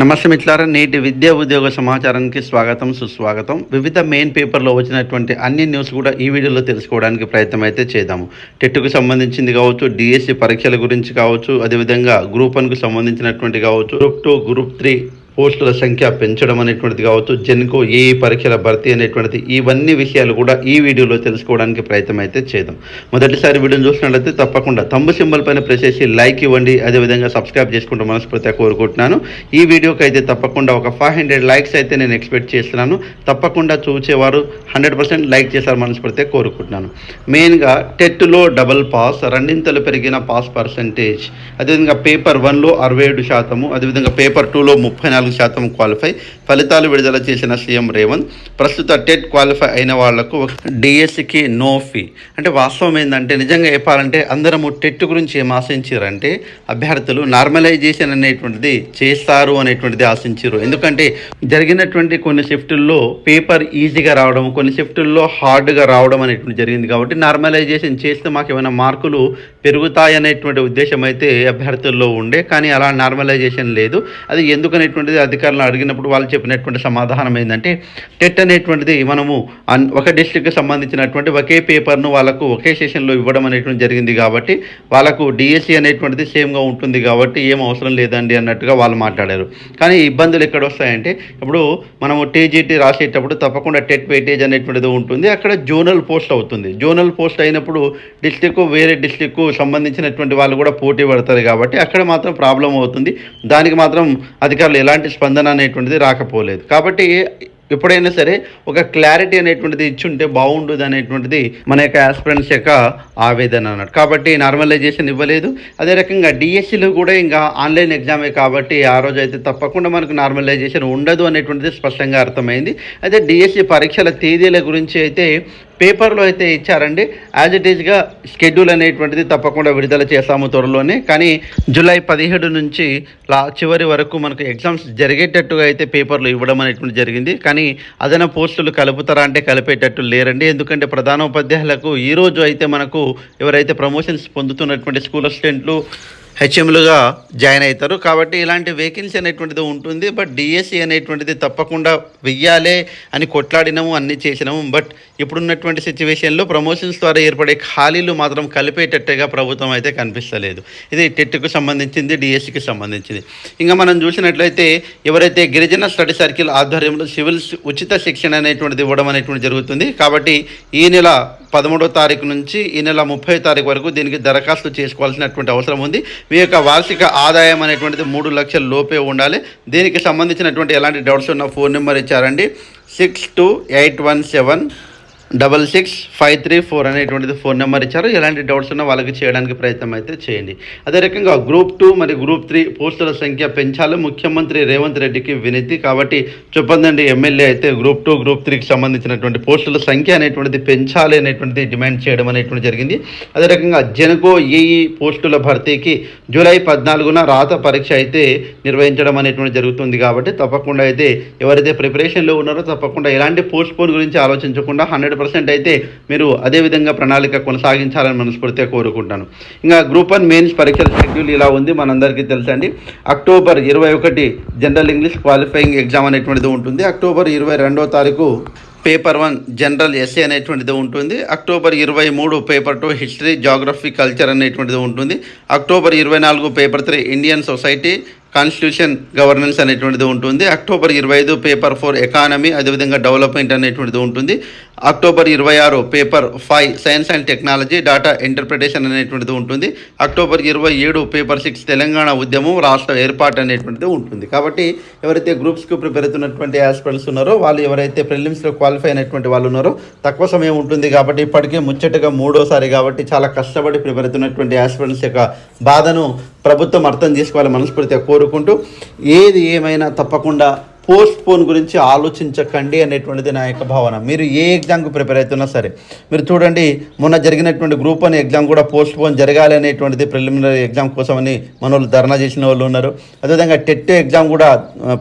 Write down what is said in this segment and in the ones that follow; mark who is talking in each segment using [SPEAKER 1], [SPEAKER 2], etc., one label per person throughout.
[SPEAKER 1] నమస్తే మిత్రులారా నేటి విద్యా ఉద్యోగ సమాచారానికి స్వాగతం సుస్వాగతం. వివిధ మెయిన్ పేపర్లో వచ్చినటువంటి అన్ని న్యూస్ కూడా ఈ వీడియోలో తెలుసుకోవడానికి ప్రయత్నం అయితే చేద్దాము. టెట్కు సంబంధించింది కావచ్చు డిఎస్సి పరీక్షల గురించి కావచ్చు అదేవిధంగా గ్రూప్ వన్కు సంబంధించినటువంటి కావచ్చు గ్రూప్ టూ గ్రూప్ త్రీ పోస్టుల సంఖ్య పెంచడం అనేటువంటిది కావచ్చు జెన్కో ఏ పరీక్షల భర్తీ అనేటువంటిది ఇవన్నీ విషయాలు కూడా ఈ వీడియోలో తెలుసుకోవడానికి ప్రయత్నం అయితే చేద్దాం. మొదటిసారి వీడియోని చూసినట్లయితే తప్పకుండా తమ్ము సింబల్ పైన ప్రెస్ చేసి లైక్ ఇవ్వండి. అదేవిధంగా సబ్స్క్రైబ్ చేసుకుంటూ మనస్ఫూర్తిగా కోరుకుంటున్నాను. ఈ వీడియోకి అయితే తప్పకుండా ఒక ఫైవ్ హండ్రెడ్ లైక్స్ అయితే నేను ఎక్స్పెక్ట్ చేస్తున్నాను. తప్పకుండా చూసేవారు హండ్రెడ్ పర్సెంట్ లైక్ చేశారు మనస్ఫూర్తిగా కోరుకుంటున్నాను. మెయిన్గా టెట్లో డబల్ పాస్ రెండింతలు పెరిగిన పాస్ పర్సంటేజ్ అదేవిధంగా పేపర్ వన్లో అరవై ఏడు శాతము అదేవిధంగా పేపర్ టూలో ముప్పై నాలుగు శాతం క్వాలిఫై ఫలితాలు విడుదల చేసిన సీఎం రేవంత్. ప్రస్తుత టెట్ క్వాలిఫై అయిన వాళ్ళకు డిఎస్సికి నో ఫీ. అంటే వాస్తవం ఏంటంటే నిజంగా చెప్పాలంటే అందరము టెట్ గురించి ఏం ఆశించారంటే అభ్యర్థులు నార్మలైజేషన్ అనేటువంటిది చేస్తారు అనేటువంటిది ఆశించారు ఎందుకంటే జరిగినటువంటి కొన్ని షిఫ్టుల్లో పేపర్ ఈజీగా రావడం కొన్ని షిఫ్టుల్లో హార్డ్గా రావడం అనేటువంటి జరిగింది కాబట్టి నార్మలైజేషన్ చేస్తే మాకు ఏమైనా మార్కులు పెరుగుతాయనేటువంటి ఉద్దేశం అయితే అభ్యర్థుల్లో ఉండే కానీ అలా నార్మలైజేషన్ లేదు. అది ఎందుకు అనేటువంటిది అధికారులను అడిగినప్పుడు వాళ్ళు చెప్పినటువంటి సమాధానం ఏంటంటే టెట్ అనేటువంటిది మనము అన్- ఒక డిస్టిక్కి సంబంధించినటువంటి ఒకే పేపర్ను వాళ్ళకు ఒకే సెషన్లో ఇవ్వడం అనేటువంటి జరిగింది కాబట్టి వాళ్ళకు డిఎస్సి అనేటువంటిది సేమ్గా ఉంటుంది కాబట్టి ఏం అవసరం లేదండి అన్నట్టుగా వాళ్ళు మాట్లాడారు. కానీ ఇబ్బందులు ఎక్కడ వస్తాయంటే ఇప్పుడు మనము టీజీటీ రాసేటప్పుడు తప్పకుండా టెట్ వెయిటేజ్ అనేటువంటిది ఉంటుంది అక్కడ జోనల్ పోస్ట్ అవుతుంది. జోనల్ పోస్ట్ అయినప్పుడు డిస్టిక్ వేరే డిస్టిక్ సంబంధించినటువంటి వాళ్ళు కూడా పోటీ పడతారు కాబట్టి అక్కడ మాత్రం ప్రాబ్లం అవుతుంది. దానికి మాత్రం అధికారులు ఎలాంటి స్పందన అనేటువంటిది రాకపోలేదు. కాబట్టి ఎప్పుడైనా సరే ఒక క్లారిటీ అనేటువంటిది ఇచ్చుంటే బాగుండదు అనేటువంటిది మన యొక్క ఆస్పిరెంట్స్ యొక్క ఆవేదన అన్నట్టు. కాబట్టి నార్మలైజేషన్ ఇవ్వలేదు. అదే రకంగా డిఎస్సిలో కూడా ఇంకా ఆన్లైన్ ఎగ్జామే కాబట్టి ఆ రోజు అయితే తప్పకుండా మనకు నార్మలైజేషన్ ఉండదు అనేటువంటిది స్పష్టంగా అర్థమైంది. అయితే డిఎస్సి పరీక్షల తేదీల గురించి అయితే పేపర్లో అయితే ఇచ్చారండి. యాజ్ ఇట్ ఈజ్గా షెడ్యూల్ అనేటువంటిది తప్పకుండా విడుదల చేస్తాము త్వరలోనే. కానీ జూలై పదిహేడు నుంచి లా చివరి వరకు మనకు ఎగ్జామ్స్ జరిగేటట్టుగా అయితే పేపర్లు ఇవ్వడం అనేటువంటి జరిగింది. కానీ అదన పోస్టులు కలుపుతారా అంటే కలిపేటట్టు లేరండి. ఎందుకంటే ప్రధానోపాధ్యాయులకు ఈరోజు అయితే మనకు ఎవరైతే ప్రమోషన్స్ పొందుతున్నటువంటి స్కూల్ అసిస్టెంట్లు హెచ్ఎంలుగా జాయిన్ అవుతారు. కాబట్టి ఇలాంటి వేకెన్సీ అనేటువంటిది ఉంటుంది. బట్ డిఎస్సి అనేటువంటిది తప్పకుండా వెయ్యాలే అని కొట్లాడినాము అన్ని చేసినాము. బట్ ఇప్పుడున్నటువంటి సిచ్యువేషన్లో ప్రమోషన్స్ ద్వారా ఏర్పడే ఖాళీలు మాత్రం కలిపేటట్టుగా ప్రభుత్వం అయితే కనిపిస్తలేదు. ఇది టెట్కు సంబంధించింది డిఎస్సికి సంబంధించింది. ఇంకా మనం చూసినట్లయితే ఎవరైతే గిరిజన స్టడీ సర్కిల్ ఆధ్వర్యంలో సివిల్స్ ఉచిత శిక్షణ అనేటువంటిది ఇవ్వడం అనేటువంటి జరుగుతుంది. కాబట్టి ఈ నెల పదమూడో తారీఖు నుంచి ఈ నెల ముప్పై తారీఖు వరకు దీనికి దరఖాస్తు చేసుకోవాల్సినటువంటి అవసరం ఉంది. మీ యొక్క వార్షిక ఆదాయం అనేటువంటిది మూడు లక్షల లోపే ఉండాలి. దీనికి సంబంధించినటువంటి ఎలాంటి డౌట్స్ ఉన్న ఫోన్ నెంబర్ ఇచ్చారండి. Six two eight one seven double six five three four అనేటువంటిది ఫోన్ నెంబర్ ఇచ్చారు. ఎలాంటి డౌట్స్ ఉన్నా వాళ్ళకి చేయడానికి ప్రయత్నం అయితే చేయండి. అదే రకంగా గ్రూప్ టూ మరియు గ్రూప్ త్రీ పోస్టుల సంఖ్య పెంచాలి. ముఖ్యమంత్రి రేవంత్ రెడ్డికి వినతి. కాబట్టి చెప్పందండి ఎమ్మెల్యే అయితే గ్రూప్ టూ గ్రూప్ త్రీకి సంబంధించినటువంటి పోస్టుల సంఖ్య అనేటువంటిది పెంచాలి అనేటువంటిది డిమాండ్ చేయడం అనేటువంటి జరిగింది. అదే రకంగా జనకో ఏఈ పోస్టుల భర్తీకి జూలై పద్నాలుగున రాత పరీక్ష అయితే నిర్వహించడం అనేటువంటి జరుగుతుంది కాబట్టి తప్పకుండా అయితే ఎవరైతే ప్రిపరేషన్లో ఉన్నారో తప్పకుండా ఎలాంటి పోస్ట్ పోన్ గురించి ఆలోచించకుండా హండ్రెడ్ పర్సెంట్ అయితే మీరు అదే విధంగా ప్రణాళిక కొనసాగించాలని మనస్ఫూర్తిగా కోరుకుంటాను. ఇంకా గ్రూప్ వన్ మెయిన్స్ పరీక్షల షెడ్యూల్ ఇలా ఉంది మనందరికీ తెలుసండి. అక్టోబర్ ఇరవై ఒకటి జనరల్ ఇంగ్లీష్ క్వాలిఫైయింగ్ ఎగ్జామ్ అనేటువంటిది ఉంటుంది. అక్టోబర్ ఇరవై రెండో తారీఖు పేపర్ వన్ జనరల్ ఎస్ఏ అనేటువంటిది ఉంటుంది. అక్టోబర్ ఇరవై మూడు paper two history geography culture అనేటువంటిది ఉంటుంది. అక్టోబర్ ఇరవై నాలుగు paper three Indian society constitution governance అనేటువంటిది ఉంటుంది. అక్టోబర్ ఇరవై ఐదు పేపర్ ఫోర్ ఎకానమీ అదేవిధంగా డెవలప్మెంట్ అనేటువంటిది ఉంటుంది. అక్టోబర్ ఇరవై ఆరు paper five science and technology data interpretation అనేటువంటిది ఉంటుంది. అక్టోబర్ ఇరవై ఏడు పేపర్ సిక్స్ తెలంగాణ ఉద్యమం రాష్ట్ర ఏర్పాటు అనేటువంటిది ఉంటుంది. కాబట్టి ఎవరైతే గ్రూప్స్కి ప్రిపేర్ అవుతున్నటువంటి ఆస్పిరెంట్స్ ఉన్నారో వాళ్ళు ఎవరైతే ప్రిలిమ్స్లో క్వాలిఫై అయినటువంటి వాళ్ళు ఉన్నారో తక్కువ సమయం ఉంటుంది కాబట్టి ఇప్పటికే ముచ్చటగా మూడోసారి కాబట్టి చాలా కష్టపడి ప్రిపేర్ అవుతున్నటువంటి ఆస్పిరెంట్స్ యొక్క బాధను ప్రభుత్వం అర్థం చేసుకోవాలి మనస్ఫూర్తిగా కోరుకుంటూ ఏది ఏమైనా తప్పకుండా పోస్ట్ పోన్ గురించి ఆలోచించకండి అనేటువంటిది నా యొక్క భావన. మీరు ఏ ఎగ్జామ్కి ప్రిపేర్ అవుతున్నా సరే మీరు చూడండి మొన్న జరిగినటువంటి గ్రూప్ అని ఎగ్జామ్ కూడా పోస్ట్ పోన్ జరగాలి అనేటువంటిది ప్రిలిమినరీ ఎగ్జామ్ కోసమని మన వాళ్ళు ధర్నా చేసిన వాళ్ళు ఉన్నారు. అదేవిధంగా టెట్ ఎగ్జామ్ కూడా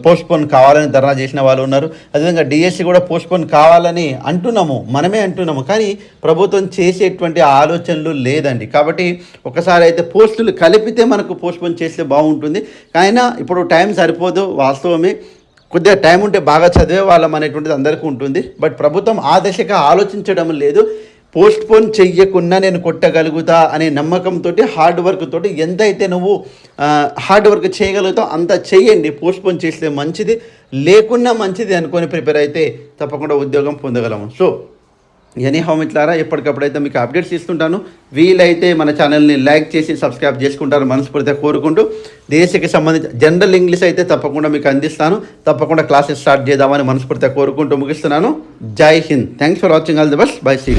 [SPEAKER 1] పోస్ట్ పోన్ కావాలని ధర్నా చేసిన వాళ్ళు ఉన్నారు. అదేవిధంగా డిఎస్సి కూడా పోస్ట్ పోన్ కావాలని అంటున్నాము మనమే అంటున్నాము. కానీ ప్రభుత్వం చేసేటువంటి ఆలోచనలు లేదండి. కాబట్టి ఒకసారి అయితే పోస్టులు కలిపితే మనకు పోస్ట్ పోన్ చేస్తే బాగుంటుంది. కానీ ఇప్పుడు టైం సరిపోదు వాస్తవమే. కొద్దిగా టైం ఉంటే బాగా చదివే వాళ్ళం అనేటువంటిది అందరికీ ఉంటుంది. బట్ ప్రభుత్వం ఆ దశగా ఆలోచించడం లేదు. పోస్ట్ పోన్ చెయ్యకుండా నేను కొట్టగలుగుతా అనే నమ్మకంతో హార్డ్ వర్క్ తోటి ఎంతైతే నువ్వు హార్డ్ వర్క్ చేయగలుగుతావు అంత చెయ్యండి. పోస్ట్ పోన్ చేస్తే మంచిది. లేకున్నా మంచిది అనుకొని ప్రిపేర్ అయితే తప్పకుండా ఉద్యోగం పొందగలము. సో ఎనీ హౌ మిట్లారా ఎప్పటికప్పుడైతే మీకు అప్డేట్స్ ఇస్తుంటాను వీలైతే మన ఛానల్ని లైక్ చేసి సబ్స్క్రైబ్ చేసుకుంటారు మనస్ఫూర్తిగా కోరుకుంటూ దేశకి సంబంధించి జనరల్ ఇంగ్లీష్ అయితే తప్పకుండా మీకు అందిస్తాను. తప్పకుండా క్లాసెస్ స్టార్ట్ చేద్దామని మనస్ఫూర్తిగా కోరుకుంటూ ముగిస్తున్నాను. Jai Hind. Thanks for watching all the best bye see